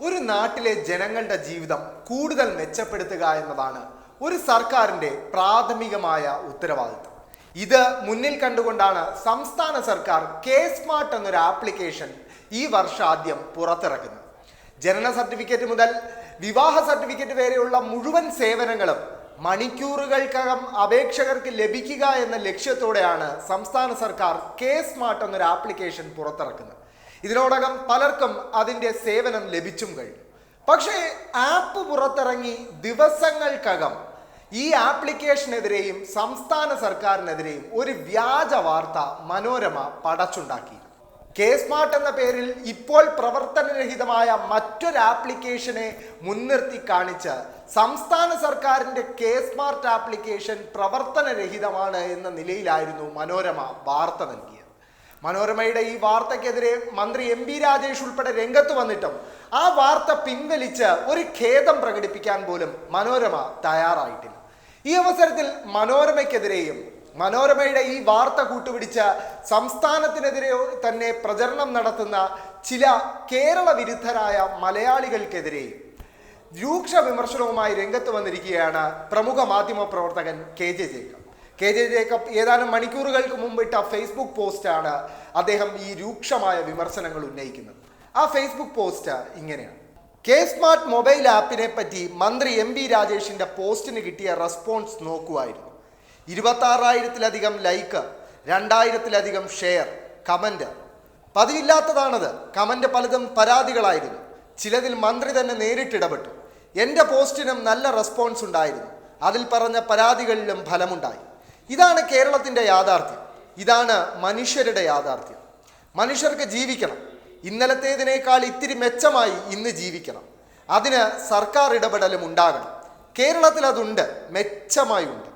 ഒരു നാട്ടിലെ ജനങ്ങളുടെ ജീവിതം കൂടുതൽ മെച്ചപ്പെടുത്തുക എന്നതാണ് ഒരു സർക്കാരിന്റെ പ്രാഥമികമായ ഉത്തരവാദിത്തം. ഇത് മുന്നിൽ കണ്ടുകൊണ്ടാണ് സംസ്ഥാന സർക്കാർ കെ സ്മാർട്ട് എന്നൊരു ആപ്ലിക്കേഷൻ ഈ വർഷാദ്യം പുറത്തിറക്കുന്നത്. ജനന സർട്ടിഫിക്കറ്റ് മുതൽ വിവാഹ സർട്ടിഫിക്കറ്റ് വരെയുള്ള മുഴുവൻ സേവനങ്ങളും മണിക്കൂറുകൾക്കകം അപേക്ഷകർക്ക് ലഭിക്കുക എന്ന ലക്ഷ്യത്തോടെയാണ് സംസ്ഥാന സർക്കാർ കെ സ്മാർട്ട് എന്നൊരു ആപ്ലിക്കേഷൻ പുറത്തിറക്കുന്നത്. ഇതിനോടകം പലർക്കും അതിന്റെ സേവനം ലഭിച്ചും കഴിഞ്ഞു. പക്ഷേ ആപ്പ് പുറത്തിറങ്ങി ദിവസങ്ങൾക്കകം ഈ ആപ്ലിക്കേഷനെതിരെയും സംസ്ഥാന സർക്കാരിനെതിരെയും ഒരു വ്യാജ വാർത്ത മനോരമ പടച്ചുണ്ടാക്കി കെ സ്മാർട്ട് എന്ന പേരിൽ ഇപ്പോൾ പ്രവർത്തനരഹിതമായ മറ്റൊരു ആപ്ലിക്കേഷനെ മുൻനിർത്തി കാണിച്ച് സംസ്ഥാന സർക്കാരിന്റെ കെ സ്മാർട്ട് ആപ്ലിക്കേഷൻ പ്രവർത്തനരഹിതമാണ് എന്ന നിലയിലായിരുന്നു മനോരമ വാർത്ത നൽകിയത്. മനോരമയുടെ ഈ വാർത്തക്കെതിരെ മന്ത്രി എം ബി രാജേഷ് ഉൾപ്പെടെ രംഗത്ത് വന്നിട്ടും ആ വാർത്ത പിൻവലിച്ച് ഒരു ഖേദം പ്രകടിപ്പിക്കാൻ പോലും മനോരമ തയ്യാറായിട്ടില്ല. ഈ അവസരത്തിൽ മനോരമയ്ക്കെതിരെയും മനോരമയുടെ ഈ വാർത്ത കൂട്ടുപിടിച്ച് സംസ്ഥാനത്തിനെതിരെ തന്നെ പ്രചരണം നടത്തുന്ന ചില കേരള വിരുദ്ധരായ മലയാളികൾക്കെതിരെയും രൂക്ഷ വിമർശനവുമായി രംഗത്ത് വന്നിരിക്കുകയാണ് പ്രമുഖ മാധ്യമ പ്രവർത്തകൻ K J Jacob. K J Jacob ഏതാനും മണിക്കൂറുകൾക്ക് മുമ്പ് ഇട്ട ഫേസ്ബുക്ക് പോസ്റ്റാണ് അദ്ദേഹം ഈ രൂക്ഷമായ വിമർശനങ്ങൾ ഉന്നയിക്കുന്നത്. ആ ഫേസ്ബുക്ക് പോസ്റ്റ് ഇങ്ങനെയാണ്. കെ സ്മാർട്ട് മൊബൈൽ ആപ്പിനെ പറ്റി മന്ത്രി എം ബി രാജേഷിന്റെ പോസ്റ്റിന് കിട്ടിയ റെസ്പോൺസ് നോക്കുമായിരുന്നു ഇരുപത്താറായിരത്തിലധികം ലൈക്ക് രണ്ടായിരത്തിലധികം ഷെയർ കമന്റ് പതിവില്ലാത്തതാണത്. കമന്റ് പലതും പരാതികളായിരുന്നു. ചിലതിൽ മന്ത്രി തന്നെ നേരിട്ടിടപെട്ടു. എന്റെ പോസ്റ്റിനും നല്ല റെസ്പോൺസ് ഉണ്ടായിരുന്നു. അതിൽ പറഞ്ഞ പരാതികളിലും ഫലമുണ്ടായി. ഇതാണ് കേരളത്തിന്റെ യാഥാർത്ഥ്യം. ഇതാണ് മനുഷ്യരുടെ യാഥാർത്ഥ്യം. മനുഷ്യർക്ക് ജീവിക്കണം. ഇന്നലത്തേതിനേക്കാൾ ഇത്തിരി മെച്ചമായി ഇന്ന് ജീവിക്കണം. അതിന് സർക്കാർ ഇടപെടലും ഉണ്ടാകണം. കേരളത്തിൽ അതുണ്ട്. മെച്ചമായി ഉണ്ട്.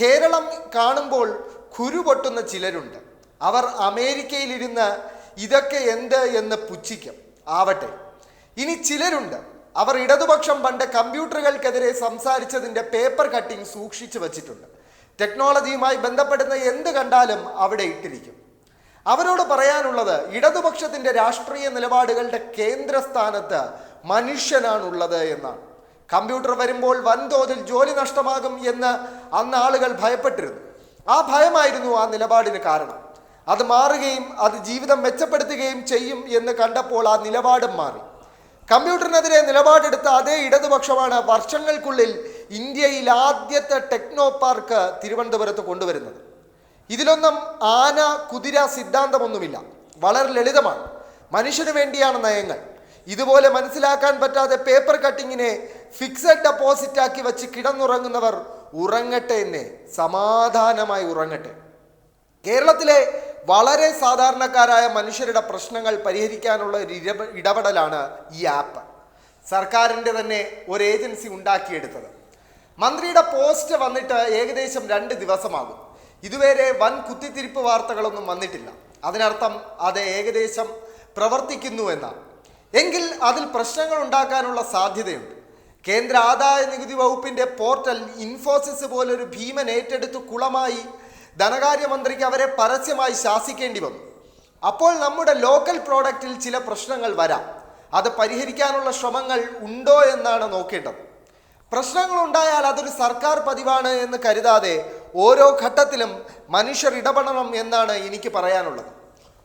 കേരളം കാണുമ്പോൾ കുരു പൊട്ടുന്ന ചിലരുണ്ട്. അവർ അമേരിക്കയിലിരുന്ന് ഇതൊക്കെ എന്ത് എന്ന് പുച്ഛിക്കും. ആവട്ടെ. ഇനി ചിലരുണ്ട്. അവർ ഇടതുപക്ഷം പണ്ട് കമ്പ്യൂട്ടറുകൾക്കെതിരെ സംസാരിച്ചതിന്റെ പേപ്പർ കട്ടിംഗ് സൂക്ഷിച്ചു വച്ചിട്ടുണ്ട്. ടെക്നോളജിയുമായി ബന്ധപ്പെടുന്ന എന്ത് കണ്ടാലും അവിടെ ഇട്ടിരിക്കും. അവരോട് പറയാനുള്ളത് ഇടതുപക്ഷത്തിന്റെ രാഷ്ട്രീയ നിലപാടുകളുടെ കേന്ദ്രസ്ഥാനത്ത് മനുഷ്യനാണുള്ളത് എന്നാണ്. കമ്പ്യൂട്ടർ വരുമ്പോൾ വൻതോതിൽ ജോലി നഷ്ടമാകും എന്ന് അന്ന് ആളുകൾ ഭയപ്പെട്ടിരുന്നു. ആ ഭയമായിരുന്നു ആ നിലപാടിന് കാരണം. അത് മാറുകയും അത് ജീവിതം മെച്ചപ്പെടുത്തുകയും ചെയ്യും എന്ന് കണ്ടപ്പോൾ ആ നിലപാടും മാറി. കമ്പ്യൂട്ടറിനെതിരെ നിലപാടെടുത്ത അതേ ഇടതുപക്ഷമാണ് വർഷങ്ങൾക്കുള്ളിൽ ഇന്ത്യയിൽ ആദ്യത്തെ ടെക്നോ പാർക്ക് തിരുവനന്തപുരത്ത് കൊണ്ടുവരുന്നത്. ഇതിലൊന്നും ആന കുതിര സിദ്ധാന്തമൊന്നുമില്ല. വളരെ ലളിതമാണ്. മനുഷ്യന് വേണ്ടിയാണ് നയങ്ങൾ. ഇതുപോലെ മനസ്സിലാക്കാൻ പറ്റാതെ പേപ്പർ കട്ടിങ്ങിനെ ഫിക്സഡ് ഡെപ്പോസിറ്റ് ആക്കി വെച്ച് കിടന്നുറങ്ങുന്നവർ ഉറങ്ങട്ടെ എന്നെ സമാധാനമായി ഉറങ്ങട്ടെ. കേരളത്തിലെ വളരെ സാധാരണക്കാരായ മനുഷ്യരുടെ പ്രശ്നങ്ങൾ പരിഹരിക്കാനുള്ള ഒരു ഇടപെടലാണ് ഈ ആപ്പ് സർക്കാരിന്റെ തന്നെ ഒരു ഏജൻസി ഉണ്ടാക്കിയെടുത്തത്. മന്ത്രിയുടെ പോസ്റ്റ് വന്നിട്ട് ഏകദേശം രണ്ട് ദിവസമാകും. ഇതുവരെ വൻ കുത്തിത്തിരിപ്പ് വാർത്തകളൊന്നും വന്നിട്ടില്ല. അതിനർത്ഥം അത് ഏകദേശം പ്രവർത്തിക്കുന്നു എന്നാണ്. എങ്കിൽ അതിൽ പ്രശ്നങ്ങൾ ഉണ്ടാക്കാനുള്ള സാധ്യതയുണ്ട്. കേന്ദ്ര ആദായ നികുതി വകുപ്പിന്റെ പോർട്ടൽ ഇൻഫോസിസ് പോലൊരു ഭീമൻ ഏറ്റെടുത്ത് കുളമായി ധനകാര്യമന്ത്രിക്ക് അവരെ പരസ്യമായി ശാസിക്കേണ്ടി വന്നു. അപ്പോൾ നമ്മുടെ ലോക്കൽ പ്രോഡക്റ്റിൽ ചില പ്രശ്നങ്ങൾ വരാം. അത് പരിഹരിക്കാനുള്ള ശ്രമങ്ങൾ ഉണ്ടോ എന്നാണ് നോക്കേണ്ടത്. പ്രശ്നങ്ങൾ ഉണ്ടായാൽ അതൊരു സർക്കാർ പതിവാണ് എന്ന് കരുതാതെ ഓരോ ഘട്ടത്തിലും മനുഷ്യർ ഇടപെടണം എന്നാണ് എനിക്ക് പറയാനുള്ളത്.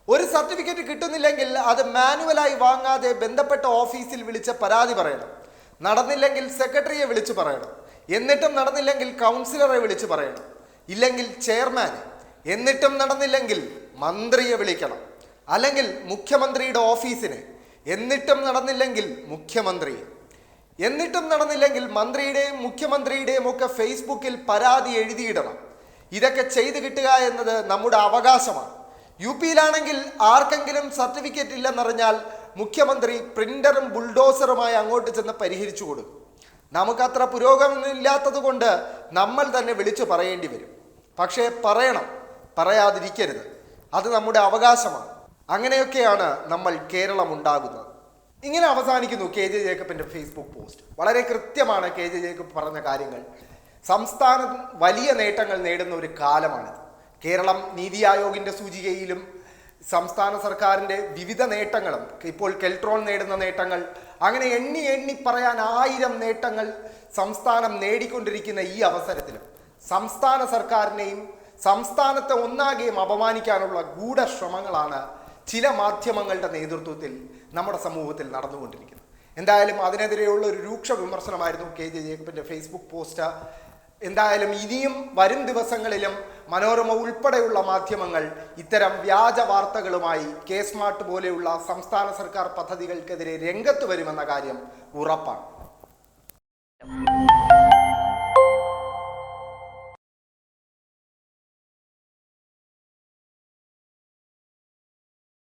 ഒരു സർട്ടിഫിക്കറ്റ് കിട്ടുന്നില്ലെങ്കിൽ അത് മാനുവലായി വാങ്ങാതെ ബന്ധപ്പെട്ട ഓഫീസിൽ വിളിച്ച് പരാതി പറയണം. നടന്നില്ലെങ്കിൽ സെക്രട്ടറിയെ വിളിച്ചു പറയണം. എന്നിട്ടും നടന്നില്ലെങ്കിൽ കൗൺസിലറെ വിളിച്ചു പറയണം. ഇല്ലെങ്കിൽ ചെയർമാൻ എന്നിട്ടും നടന്നില്ലെങ്കിൽ മന്ത്രിയെ വിളിക്കണം. അല്ലെങ്കിൽ മുഖ്യമന്ത്രിയുടെ ഓഫീസിനെ. എന്നിട്ടും നടന്നില്ലെങ്കിൽ മുഖ്യമന്ത്രിയെ. എന്നിട്ടും നടന്നില്ലെങ്കിൽ മന്ത്രിയുടെയും മുഖ്യമന്ത്രിയുടെയും ഒക്കെ ഫേസ്ബുക്കിൽ പരാതി എഴുതിയിടണം. ഇതൊക്കെ ചെയ്തു കിട്ടുക എന്നത് നമ്മുടെ അവകാശമാണ്. യു പിയിലാണെങ്കിൽ ആർക്കെങ്കിലും സർട്ടിഫിക്കറ്റ് ഇല്ലെന്നറിഞ്ഞാൽ മുഖ്യമന്ത്രി പ്രിന്ററും ബുൾഡോസറുമായി അങ്ങോട്ട് ചെന്ന് പരിഹരിച്ചു കൊടുക്കും. നമുക്കത്ര പുരോഗമനമില്ലാത്തത് കൊണ്ട് നമ്മൾ തന്നെ വിളിച്ചു പറയേണ്ടി വരും. പക്ഷേ പറയണം പറയാതിരിക്കരുത്. അത് നമ്മുടെ അവകാശമാണ്. അങ്ങനെയൊക്കെയാണ് നമ്മൾ കേരളം ഉണ്ടാകുന്നത്. ഇങ്ങനെ അവസാനിക്കുന്നു കെ ജെ ജേക്കബിന്റെ ഫേസ്ബുക്ക് പോസ്റ്റ്. വളരെ കൃത്യമാണ് കെ ജെ ജേക്കബ് പറഞ്ഞ കാര്യങ്ങൾ. സംസ്ഥാനം വലിയ നേട്ടങ്ങൾ നേടുന്ന ഒരു കാലമാണിത്. കേരളം നീതി ആയോഗിന്റെ സൂചികയിലും സംസ്ഥാന സർക്കാരിന്റെ വിവിധ നേട്ടങ്ങളും ഇപ്പോൾ കെൽട്രോൺ നേടുന്ന നേട്ടങ്ങൾ അങ്ങനെ എണ്ണി എണ്ണി പറയാൻ ആയിരം നേട്ടങ്ങൾ സംസ്ഥാനം നേടിക്കൊണ്ടിരിക്കുന്ന ഈ അവസരത്തിലും സംസ്ഥാന സർക്കാരിനെയും സംസ്ഥാനത്തെ ഒന്നാകെയും അപമാനിക്കാനുള്ള ഗൂഢശ്രമങ്ങളാണ് ചില മാധ്യമങ്ങളുടെ നേതൃത്വത്തിൽ നമ്മുടെ സമൂഹത്തിൽ നടന്നുകൊണ്ടിരിക്കുന്നത് എന്തായാലും അതിനെതിരെയുള്ള ഒരു രൂക്ഷ വിമർശനമായിരുന്നു കെ ജെ ജേക്കബിന്റെ ഫേസ്ബുക്ക് പോസ്റ്റ്. എന്തായാലും ഇനിയും വരും ദിവസങ്ങളിലും മനോരമ ഉൾപ്പെടെയുള്ള മാധ്യമങ്ങൾ ഇത്തരം വ്യാജ വാർത്തകളുമായി കെ സ്മാർട്ട് പോലെയുള്ള സംസ്ഥാന സർക്കാർ പദ്ധതികൾക്കെതിരെ രംഗത്ത് വരുമെന്ന കാര്യം ഉറപ്പാണ്.